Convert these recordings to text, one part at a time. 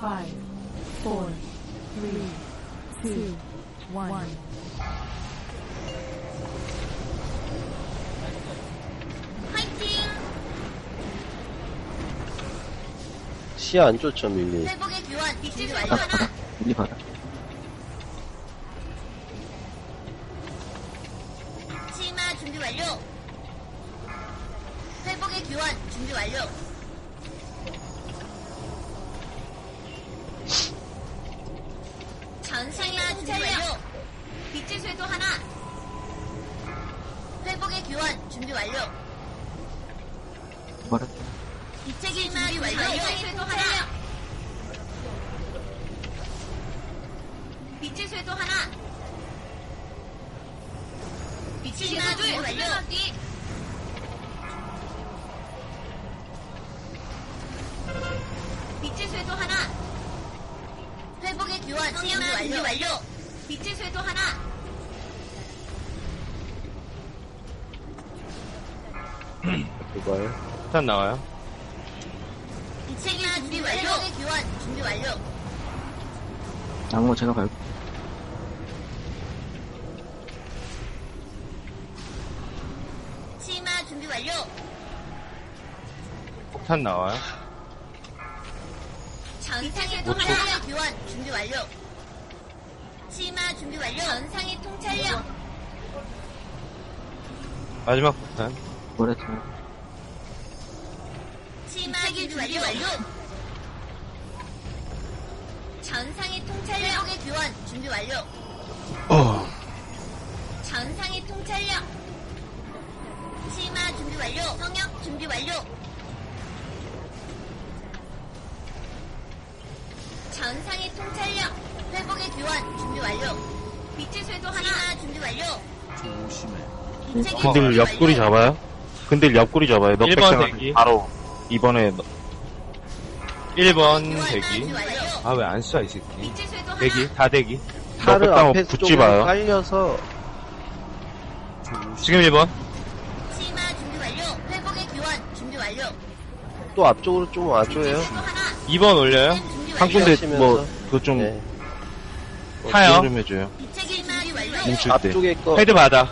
Five, four, three, two, one. 화이팅! 시야 안 좋죠, 밀리. 회복의 교환 빛을 완료 바닥, 하나 바닥. 밀리 바닥. 치마 준비 완료 회복의 교환 준비 완료 전상이나 준비 완료. 빛의 쇄도 하나. 회복의 교환 준비 완료. 바닥. 빛의 길 준비 완료. 빛의 쇄도 하나. 빛의 쇄도 하나. 빛의 쇄도 준비 완료 빛의 쇄도 하나 교환 준비 완료 완료 빛의 쇄도 하나 두발. 일단 나와요. 빛의 길 준비 완료 교환 준비 완료 양모 제가 밟고. 치마 준비 완료 폭탄 나와요. 전상의 통찰력 교환 준비 완료. 치마 준비 완료. 전상의 통찰력. 마지막 폭탄. 모래트. 치마 준비 완료. 완료. 전상의 통찰력. 회복의 교환 준비 완료. 어. 전상의 통찰력. 치마 준비 완료. 성역 준비 완료. 전상의 통찰력. 회복의 교환 준비 완료. 빛의 쇄도 하나 준비 완료. 빛의 길 근딜 준비 옆구리. 잡아요? 근딜 옆구리 잡아요. 넉백 일번 대기. 바로 이번에 너- 1번 교환 대기. 아, 왜 안 쏴, 이 새끼. 빛의 쇄도 하나. 대기, 다 대기. 팔을 넉백 당하고 앞에 붙지 쪽으로 마요. 깔려서 지금 1번. 치마 준비 완료. 회복의 교환 준비 완료. 또 앞쪽으로 좀 와줘요. 쇄도 하나. 2번 올려요. 준비 한. 군데 하시면서. 뭐 그거 좀 네. 뭐 타요. 지원 좀 해줘요. 뭉칠 때 앞쪽에 거 헤드 바닥.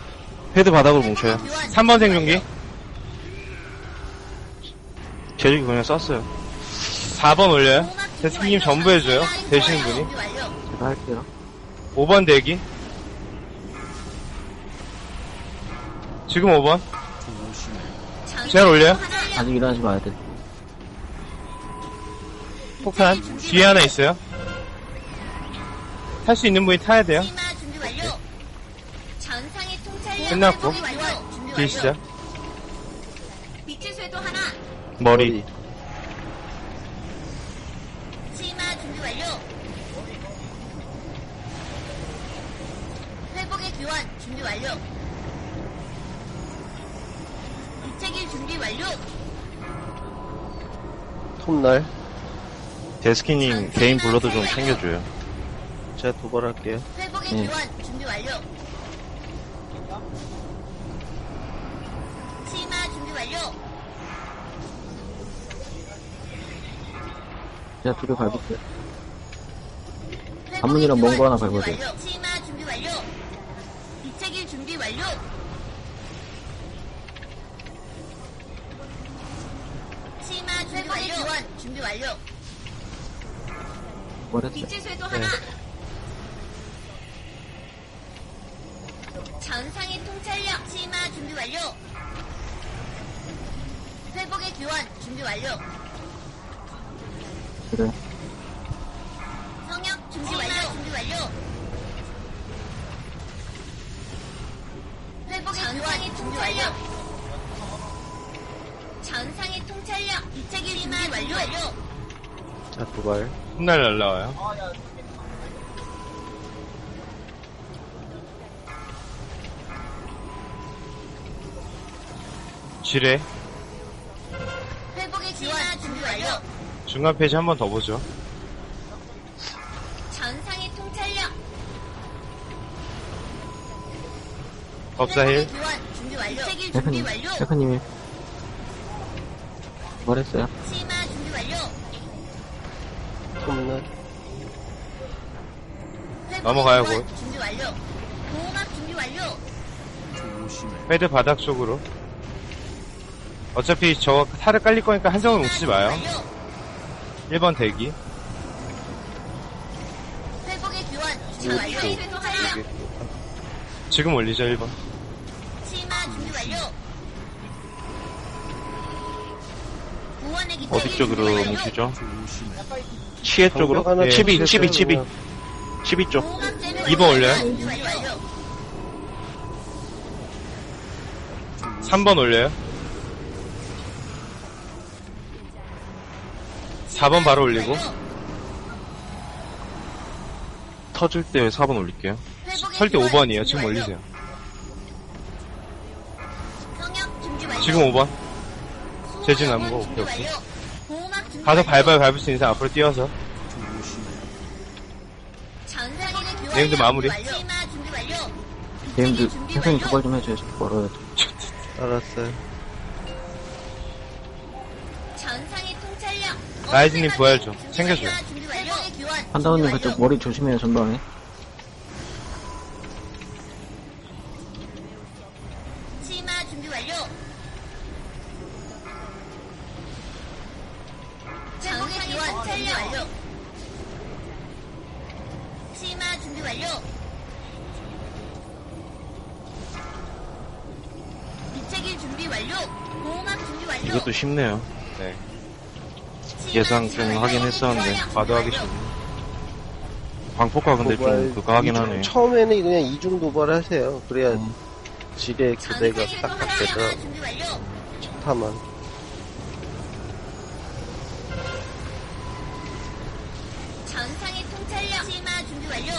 헤드 바닥으로 뭉쳐요. 3번 생존기. 제주기 그냥 쐈어요. 4번 올려요. 대스키님 전부 해줘요. 되시는 분이. 제가 할게요. 5번 대기. 지금 5번. 제가 올려요? 아직 일어나지 마야 돼. 폭탄. 뒤에 하나 있어요. 탈 수 있는 분이 타야 돼요. 치마 준비 완료. 전상의 통찰력. 끝났고. 준비 뒤에 시작. 완료. 빛의 쇄도 하나. 머리 치마 준비 완료. 회복의 교환 준비 완료. 길 준비 완료. 톱날. 데스키님 개인 블러드 좀 챙겨줘요. 제가 도발할게요. 회복의 네. 교환 준비 완료. 치마 준비 완료. 제가 두개 밟을게요. 먼거 교환 하나 밟아야 돼. 완료. 치마 준비 완료. 길 준비 완료. 치마 준비 완료. 교환 준비 완료. 모래트. 빛의 쇄도 하나. 전상의 통찰력. 치마 준비 완료. 회복의 교환 준비 완료. 그래. 성역 준비 완료. 준비 완료. 회복의 교환 준비 완료. 전상의 통찰력. 빛의 길 준비 완료. 자, 도발. 훗날 날라와요. 지뢰. 회복의 교환 준비 완료. 중간 페이지 한 번 더 보죠. 전상의 통찰력. 법사힐. 회복의 교환 준비 완료. 길 준비 셰프님, 완료. 셰프님이. 뭐랬어요? 치 회복의 넘어가요, 곧. 준비 완료. 보호막 준비 완료. 헤드 바닥 쪽으로. 어차피 저 탈을 깔릴 거니까 한정을 뭉치지 마요. 완료. 1번 대기. 회복의 교환 준비 완료. 지금 올리죠, 1번. 치마 준비 완료. 어디 쪽으로. 뭉치죠? 치에 쪽으로? 예, 치비, 치비, 치비. 치비 쪽. 보호막 재는 이번 올려요? 준비 완료. 3번 올려요. 4번 바로 올리고. 터질 때 4번 올릴게요. 설때 교환 5번이에요. 준비 지금. 올리세요. 지금 5번. 재진 영혼 남은 거 오케이, 오케이. 가서. 밟아요, 밟을 수 있는 사람 앞으로 뛰어서. 네임드 마무리. 네임드, 선생님. 도발 좀 해줘요. 멀어요. 알았어요. 라이즈님 부활 좀. 챙겨줘요. 준비 그쪽. 머리 조심해요, 전방에. 1번 완료. 치마 준비 완료. 밑채길 준비 완료. 공항 준비 완료. 이것도 쉽네요. 네. 예상 좀 하긴 했었는데 과도 하기 쉽네요. 광폭과 근데 좀 그거 하긴 하네. 처음에는 그냥 이중 도발하세요. 그래야 음. 질의 교대가 딱딱해서 좋다만. 완료.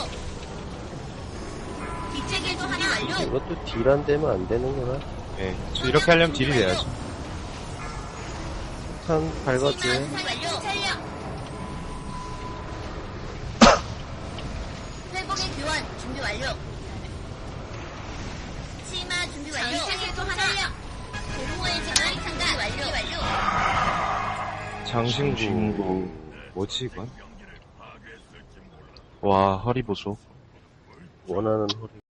하나. 이것도 딜 안 되면 안 되는구나. 네. 저 이렇게 하려면 딜이 돼야죠. 탄 치마 밟아줘요. 준비 완료. 회복의 교환 준비 완료. 치마 준비 완료. 길도 하나. 공모의 전환 상가 완료. 완료. 장신구. 장신구. 뭐지, 이건? 와, 허리 보소. 원하는 허리.